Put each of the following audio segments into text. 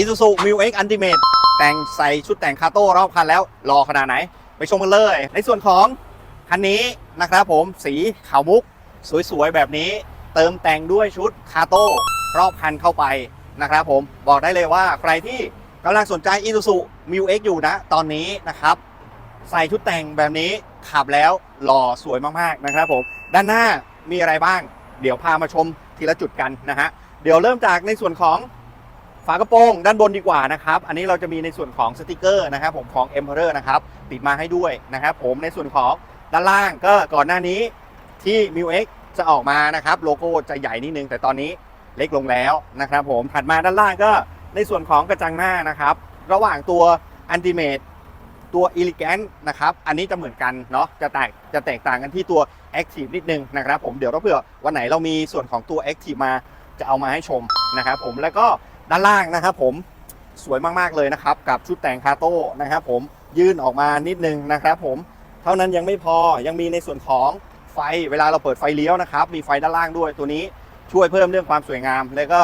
Isuzu m u X Ultimate แต่งใส่ชุดแต่งคาโต้รอบคันแล้วรอขนาดไหน ไปชมกันเลย ในส่วนของคันนี้นะครับผมสีขาวมุก สวยๆ แบบนี้ เติมแต่งด้วยชุดคาโต้รอบคันเข้าไปนะครับผมบอกได้เลยว่าใครที่กำลังสนใจ Isuzu m u X อยู่นะ ตอนนี้นะครับ ใส่ชุดแต่งแบบนี้ขับแล้วหล่อสวยมากๆนะครับผมด้านหน้ามีอะไรบ้าง เดี๋ยวพามาชมทีละจุดกันนะฮะเดี๋ยวเริ่มจากในส่วนของ ฝากระโปรงด้านบนดีกว่านะครับ อันนี้เราจะมีในส่วนของสติกเกอร์นะครับผมของ Emperor นะครับติดมาให้ด้วยนะครับผมในส่วนของด้านล่างก็ก่อนหน้านี้ที่ m u X จะออกมานะครับโลโก้จะใหญ่นิดนึง แต่ตอนนี้เล็กลงแล้วนะครับผมถัดมาด้านล่างก็ในส่วนของกระจังหน้านะครับ ระหว่างตัว Ultimate ตัว Elegant นะครับอันนี้จะเหมือนกันเนาะจะแตกจะแตกต่างกันที่ตัว Active นิดนึงนะครับผมเดี๋ยวเราเผื่อวันไหนเรามีส่วนของตัว Active มาจะเอามาให้ชมนะครับผมแล้วก็ ด้านล่างนะครับผมสวยมากๆเลยนะครับกับชุดแต่งคาโต้นะครับผมยื่นออกมานิดนึงนะครับผมเท่านั้นยังไม่พอยังมีในส่วนของไฟเวลาเราเปิดไฟเลี้ยวนะครับ มีไฟด้านล่างด้วยตัวนี้ช่วยเพิ่มเรื่องความสวยงาม แล้วก็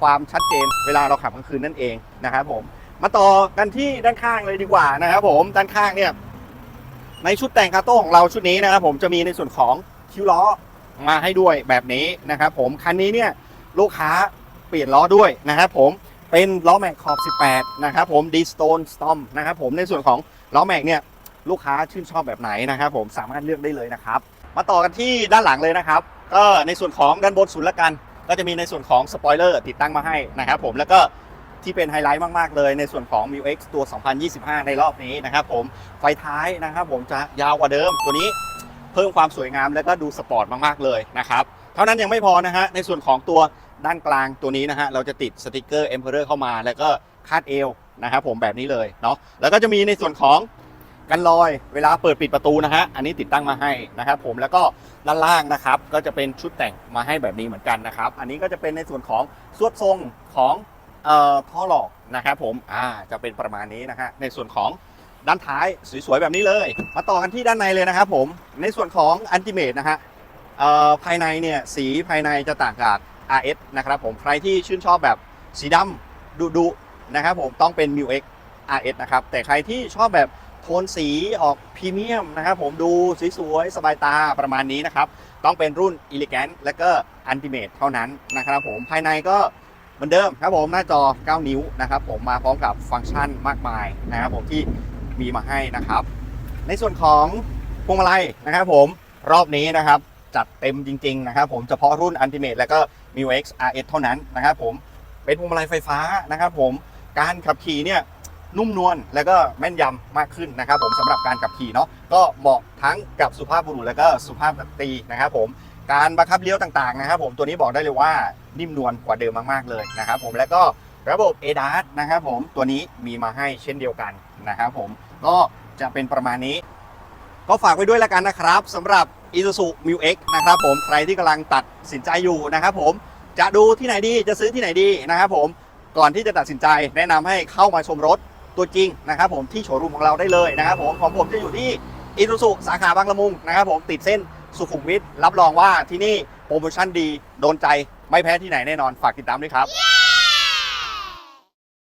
ความชัดเจนเวลาเราขับกลางคืนนั่นเองนะครับผมมาต่อกันที่ด้านข้างเลยดีกว่านะครับผมด้านข้างเนี่ยในชุดแต่งคาโต้ของเราชุดนี้นะครับผมจะมีในส่วนของคิ้วล้อมาให้ด้วยแบบนี้นะครับผมคันนี้เนี่ยลูกค้า ปลี่ยนล้อด้วยนะครับผมเป็นล้อแม็กขอบ 18 นะครับผมดีสโตนสตอมนะครับผมในส่วนของล้อแม็กเนี่ยลูกค้าชื่นชอบแบบไหนนะครับผมสามารถเลือกได้เลยนะครับ มาต่อกันที่ด้านหลังเลยนะครับ ก็ในส่วนของด้านบนสุดละกัน ก็จะมีในส่วนของสปอยเลอร์ติดตั้งมาให้นะครับผมแล้วก็ที่เป็นไฮไลท์มาก ๆ เลยในส่วนของ m u X ตัว 2025 ในรอบนี้นะครับผมไฟท้ายนะครับผมจะยาวกว่าเดิมตัวนี้เพิ่มความสวยงามแล้วก็ดูสปอร์ตมาก ๆ เลยนะครับ เท่านั้นยังไม่พอนะฮะในส่วนของตัว ด้านกลางตัวนี้นะฮะเราจะติดสติกเกอร์ Emperor เข้ามา แล้วก็คาดเอวนะครับผมแบบนี้เลยเนาะแล้วก็จะมีในส่วนของกันลอยเวลาเปิดปิดประตูนะฮะอันนี้ติดตั้งมาให้นะครับผมแล้วก็ด้านล่างนะครับ ก็จะเป็นชุดแต่งมาให้แบบนี้เหมือนกันนะครับ อันนี้ก็จะเป็นในส่วนของสวดทรงของเอ่อท่อหลอกนะครับผมอ่าจะเป็นประมาณนี้นะฮะในส่วนของด้านท้ายสวยๆแบบนี้เลย มาต่อกันที่ด้านในเลยนะครับผมในส่วนของอันติเมตนะฮะเอ่อภายในเนี่ยสีภายในจะต่างจาก RS นะครับผมใครที่ชื่นชอบแบบสีดำดุดุๆนะครับผมต้องเป็น m u X RS นะครับแต่ใครที่ชอบแบบโทนสีออกพรีเมียมนะครับผมดูสวยๆสบายตาประมาณนี้นะครับ ต้องเป็นรุ่น Elegant และก็ Ultimate เท่านั้นนะครับผมภายในก็เหมือนเดิมครับผมหน้าจอ 9 นิ้วนะครับผมมาพร้อมกับฟังก์ชันมากมายนะครับผมที่มีมาให้นะครับ ในส่วนของพวงมาลัยนะครับผมรอบนี้นะครับจัดเต็มจริง ๆ นะครับผมเฉพาะรุ่น Ultimate และก็ m u X RS เท่านั้นนะครับผมเป็นพวงมาลัยไฟฟ้านะครับผมการขับขี่เนี่ยนุ่มนวลแล้วก็แม่นยำมากขึ้นนะครับ ผมสำหรับการขับขี่เนาะก็เหมาะทั้งกับสุภาพบุรุษและก็สุภาพสตรีนะครับผมการบังคับเลี้ยวต่างๆนะครับ ผมตัวนี้บอกได้เลยว่านิ่มนวลกว่าเดิมมากๆเลยนะครับ ผมแล้วก็ระบบ ADAS นะครับ ผมตัวนี้มีมาให้เช่นเดียวกันนะครับ ผมก็จะเป็นประมาณนี้ ก็ฝากไว้ด้วยแล้วกันนะครับสำหรับ Isuzu m u X นะครับผมใครที่กำลังตัดสินใจอยู่นะครับผมจะดูที่ไหนดีจะซื้อที่ไหนดีนะครับผมก่อนที่จะตัดสินใจแนะนำให้เข้ามาชมรถตัวจริงนะครับผมที่โชว์รูมของเราได้เลยนะครับผมของผมจะอยู่ที่อิรุสุสาขาบางละมุงนะครับผมติดเส้นสุขุมวิทรับรองว่าที่นี่โปรโมชั่นดีโดนใจไม่แพ้ที่ไหนแน่นอนฝากติดตามด้วยครับ